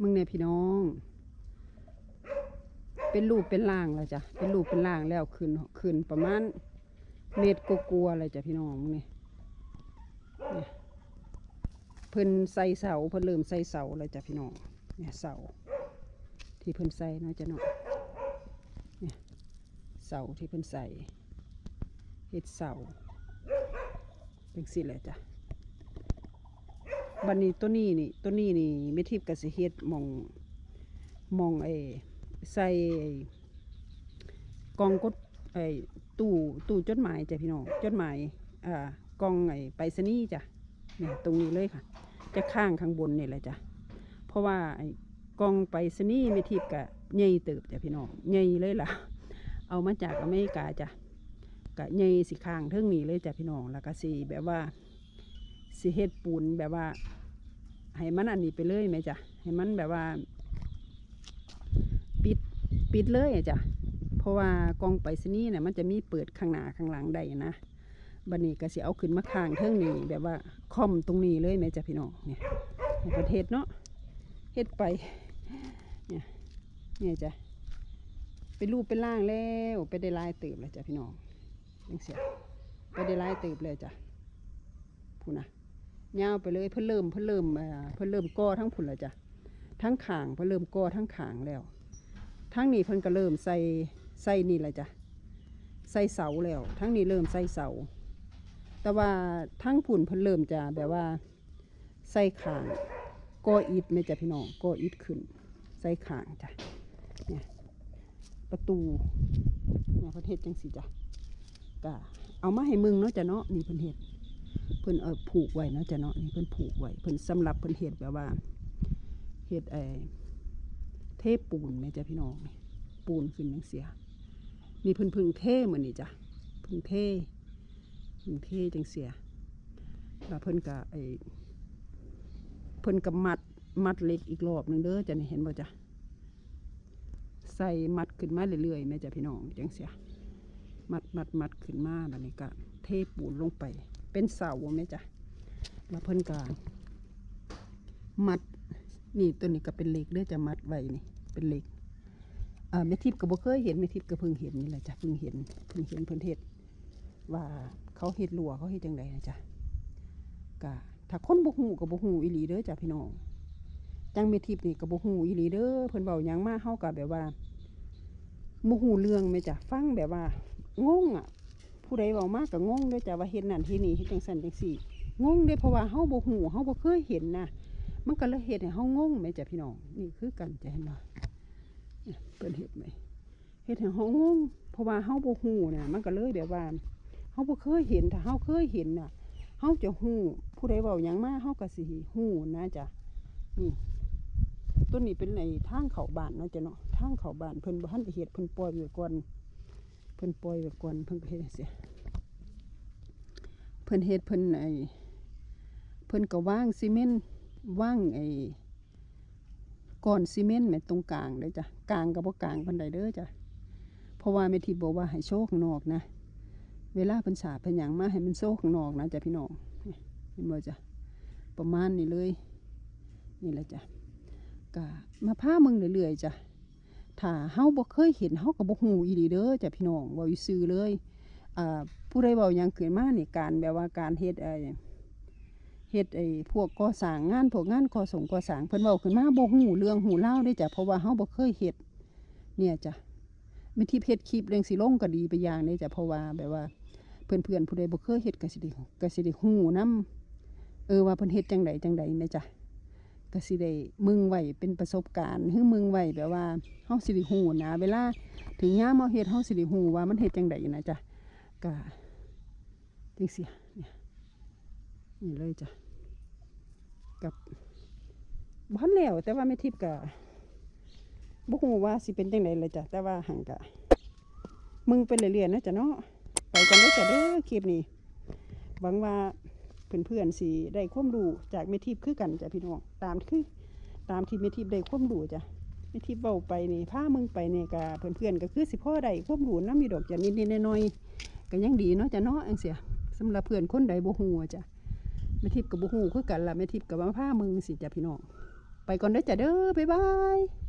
มึงเนี่ยพี่น้อง เป็นรูปเป็นร่างแล้วจ้ะ เป็นรูปเป็นร่างแล้วขึ้นขึ้นประมาณเมตรกลัวๆเลยจ้ะพี่น้องมึงนี่เนี่ยเพิ่นใส่เสาเพิ่นเริ่มใส่เสาเลยจ้ะพี่น้อง เนี่ยเสาที่เพิ่นใส่เนาะจ้ะเนาะเนี่ยเสาที่เพิ่นใส่เฮ็ดเสาเป็นสิแหละจ้ะ บันนี้ตัวนี้นี่ตัวนี้นี่ไม่ทิพย์กสิเฮ็ดมองมองไอ้ใส่ไอ้กองกดไอ้ตู้ตู้จดหมายจ้ะพี่น้องจดหมายอ่ากองไอ้ไปรษณีย์จ้ะเนี่ยตรงนี้เลยค่ะ จะข้างข้างบนนี่แหละจ้ะเพราะว่าไอ้กองไปรษณีย์ไม่ทิพย์กะใหญ่เติบจ้ะพี่น้องใหญ่เลยล่ะ เอามาจากอเมริกาจ้ะกะใหญ่สิข้างเทิงนี้เลยจ้ะพี่น้องแล้วก็สิแบบว่า สิเฮ็ดปูนแบบว่า ให้มันอันนี้ไปเลยไหมจ๊ะให้มันแบบว่า ปิดปิดเลยอะจ้ะเพราะว่ากองไปรษณีย์เนี่ยมันจะมีเปิดข้างหน้าข้างหลังได้นะบันนี้ก็สิเอาขึ้นมาข้างเทิงนี้แบบว่าคอมตรงนี้เลยไหมจ๊ะพี่น้องเนี่ยประเทศเนาะเฮ็ดไปเนี่ยเนี่ยจ้ะเป็นรูปเป็นร่างแล้วไปได้ลายเติบเลยจ้ะพี่น้องยังเสียไปได้ลายเติบเลยจ้ะพูนะ ยาวไปเลยเพิ่นเริ่มเพิ่นเริ่มเพิ่นเริ่มก่อทั้งผุนล้วจ้ะทั้งขางเพิ่นเริ่มก่อทั้งขางแล้วทั้งนี้เพิ่นก็เริ่มใส่ใส่นี่ละจ้ะใส่เสาแล้ว ทั้งนี้เริ่มใส่เสา แต่ว่าทั้งผุนเพิ่นเริ่มจะแบบว่าใส่ขางก่ออิฐไหม่จ้ะพี่น้องก่ออิฐขึ้น ใส่ขางจ้ะเนี่ยประตูเนี่ยประเทศจังสีจ้ะก็เอามาให้มึงเนาะจ้ะเนาะนี่เพิ่นเฮ็ด เพิ่นเอาผูกไว้เนาะจ้ะเนาะนี่เพิ่นผูกไว้เพิ่นสำหรับเพิ่นเฮ็ดแบบว่าเฮ็ดไอ้เทปูนแม่จ้ะพี่น้องปูนขึ้นจังเสียนี่เพิ่นพึ่งเทเหมือนนี่จ้ะพึ่งเทพึ่งเทจังเสียแล้วเพิ่นก็ไอ้เพิ่นก็มัดมัดเล็กอีกรอบหนึงเด้อจ้ะนี่เห็นบ่จ้ะใส่มัดขึ้นมาเรื่อยๆแม่จ้ะพี่น้องจังเสียมัดมัดมัดขึ้นมาแบบนี้ก็เทปูนลงไป เป็นเสาไหมจ๊ะแล้วเพิ่นก็มัดนี่ตัวนี้ก็เป็นเหล็กเด้อจะมัดไว้นี่เป็นเหล็กอ่าแม่ทิพย์ก็บ่เคยเห็นแม่ทิพย์ก็เพิ่งเห็นนี่แหละจ้ะเพิ่งเห็นเพิ่งเห็นเพิ่นเฮ็ดว่าเขาเฮ็ดหลัวเขาเฮ็ดจังไดนะจ๊ะก็ถ้าคนบ่ฮู้ก็บ่ฮู้อีหลีเด้อจ้ะพี่น้องจังแม่ทิพนี่ก็บ่ฮู้อีหลีเด้อเพิ่นเว้ายังมาเฮาก็แบบว่าบ่ฮู้เรื่องแม่จ้ะฟังแบบว่างงอะ ผู้ใดเว้ามากก็งงด้อจ้ะว่าเฮ็ดนั่นเฮ็ดนี่เฮ็ดจังซั่นจังซี่งงด้อเพราะว่าเฮาบ่ฮู้เฮาบ่เคยเห็นนะมันก็เลยเฮ็ดให้เฮางงแม่จ้ะพี่น้องนี่คือกันจะเห็นบ่เนี่ยเพิ่นเฮ็ดไหมเฮ็ดให้เฮางงเพราะว่าเฮาบ่ฮู้น่ะมันก็เลยแบบว่าเฮาบ่เคยเห็นถ้าเฮาเคยเห็นน่ะเฮาจะฮู้ผู้ใดเว้าหยังมาเฮาก็สิฮู้นะจ้ะนี่ต้นนี้เป็นในทางเขาบ้านเนาะจ้ะเนาะทางเขาบ้านเพิ่นบ่ทันได้เฮ็ดเพิ่นปล่อยไว้ก่อน พิ่นปล่อยไว้ก่อนเพิ่นก็เฮ็ดจังซี่เพิ่นเฮ็ดเพิ่นไอ้เพิ่นก็ว่างซีเมนต์ว่างไอ้ก้อนซีเมนต์แม่ตรงกลางเลยจ้ะกลางกับบ่กลางปานใดเด้อจ้ะเพราะว่าแม่ที่บอกว่าให้โชว์ข้างนอกนะ เวลาเพิ่นสาดเพิ่นหยังมาให้มันโชว์ข้างนอกนะจ้ะพี่น้องนี่เห็นบ่จ้ะประมาณนี้เลย นี่แหละจ้ะก็มาพามึงเรื่อยๆจ้ะ ถ้าเฮาบ่เคยเห็นเฮาก็บ่ฮู้อีหลีเด้อจ้ะพี่น้องเว้าอยู่ซื่อเลยอ่าผู้ใดเบาหยังขึ้นมานี่การแบบว่าการเฮ็ดไอ้เฮ็ดไอ้พวกก่อสร้างงานพวกงานก่อสงก่อสร้างเพิ่นเว้าขึ้นมาบ่ฮู้เรื่องฮู้เล่าวเด้จ้ะเพราะว่าเฮาบ่เคยเฮ็ดเนี่ยจ้ะไม่ที่เฮ็ดคลิปเรื่องสิลงก็ดีไปอย่างเด้จ้ะเพราะว่าแบบว่าเพื่อนๆผู้ใดบ่เคยเฮ็ดก็สิได้ก็สิได้ฮู้นํเออว่าเพิ่นเฮ็ดจังใดจังใดแม่จ้ะ ก็สิได้มึงไหวเป็นประสบการณ์คือมึงไหวแบบว่าเฮาสิได้ฮู้นะ เวลาถึงย่ามเฮาเฮ็ดเฮาสิได้ฮู้ว่ามันเฮ็ดจังใดนะจ้ะก็จังเสียเนี่ยนี่เลยจ้ะกับบ้านแล้วแต่ว่าไม่ทิพย์กับบุกว่าสิเป็นจังไดเลยจ้ะแต่ว่าหังกะมึงไปเรื่อยๆนะจ้ะเนาะไปกันได้จ้ะเด้อคลิปนี้หวังว่า เพื่อนๆสิได้ความรู้จากเมทิพคือกันจ้ะพี่น้องตามคือตามที่เมทิพได้ความรู้จ้ะเมทิพเบาไปนี่พามึงไปเนี่ยกับเพื่อนๆก็คือสิพ่อได้ความรู้น้ำมีดอกจะนิดๆหน้อยๆก็ยังดีเนาะจ้ะเนาะอังเสียสำหรับเพื่อนคนใดบ่ฮู้จ้ะแม่ทิพกับบ่ฮู้คือกันล่ะแม่ทิพกับว่าผ้ามึงสิจ้ะพี่น้องไปก่อนเด้อจ้ะเด้อบ๊ายบาย